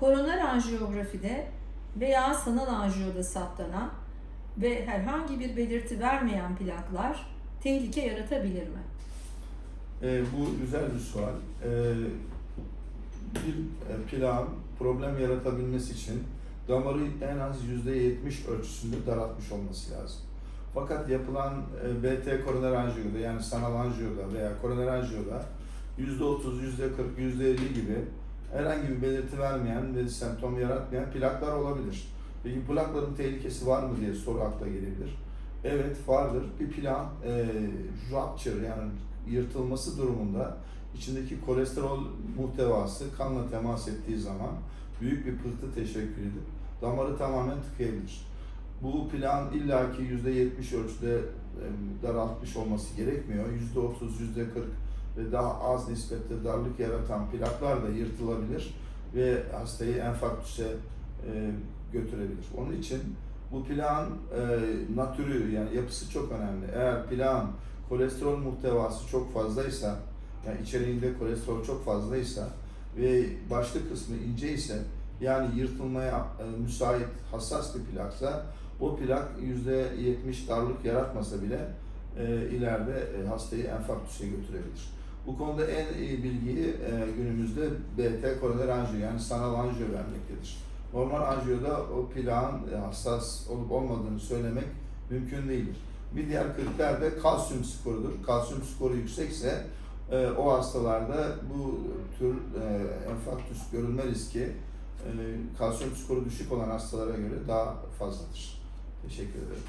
koroner anjiyografide veya sanal anjiyoda saptanan ve herhangi bir belirti vermeyen plaklar tehlike yaratabilir mi? E, bu güzel bir sual. E, bir plağın problem yaratabilmesi için damarı en az %70 ölçüsünde daraltmış olması lazım. Fakat yapılan e, BT koroner anjiyoda yani sanal anjiyoda veya koroner anjiyoda %30, %40, %50 gibi herhangi bir belirti vermeyen ve semptom yaratmayan plaklar olabilir. Peki plakların tehlikesi var mı diye soru akla gelebilir. Evet vardır. Bir plağın e, rupture yani yırtılması durumunda içindeki kolesterol muhtevası kanla temas ettiği zaman büyük bir pıhtı teşekkür edip damarı tamamen tıkayabilir. Bu plan illaki %70 ölçüde e, daraltmış olması gerekmiyor. %30, %40 ve daha az nispette darlık yaratan plaklar da yırtılabilir ve hastayı enfarktüse e, götürebilir. Onun için bu plan e, natürü yani yapısı çok önemli. Eğer plan kolesterol muhtevası çok fazlaysa, yani içeriğinde kolesterol çok fazlaysa ve başlı kısmı ince ise yani yırtılmaya e, müsait hassas bir plaksa o plak %70 darlık yaratmasa bile e, ileride e, hastayı enfarktüse götürebilir. Bu konuda en iyi bilgiyi e, günümüzde BT koroner anjiyo yani sanal anjiyo vermektedir. Normal anjiyoda o plağın e, hassas olup olmadığını söylemek mümkün değildir. Bir diğer kriter de kalsiyum skorudur. Kalsiyum skoru yüksekse e, o hastalarda bu tür e, enfarktüs görülme riski e, kalsiyum skoru düşük olan hastalara göre daha fazladır. Teşekkür ederim.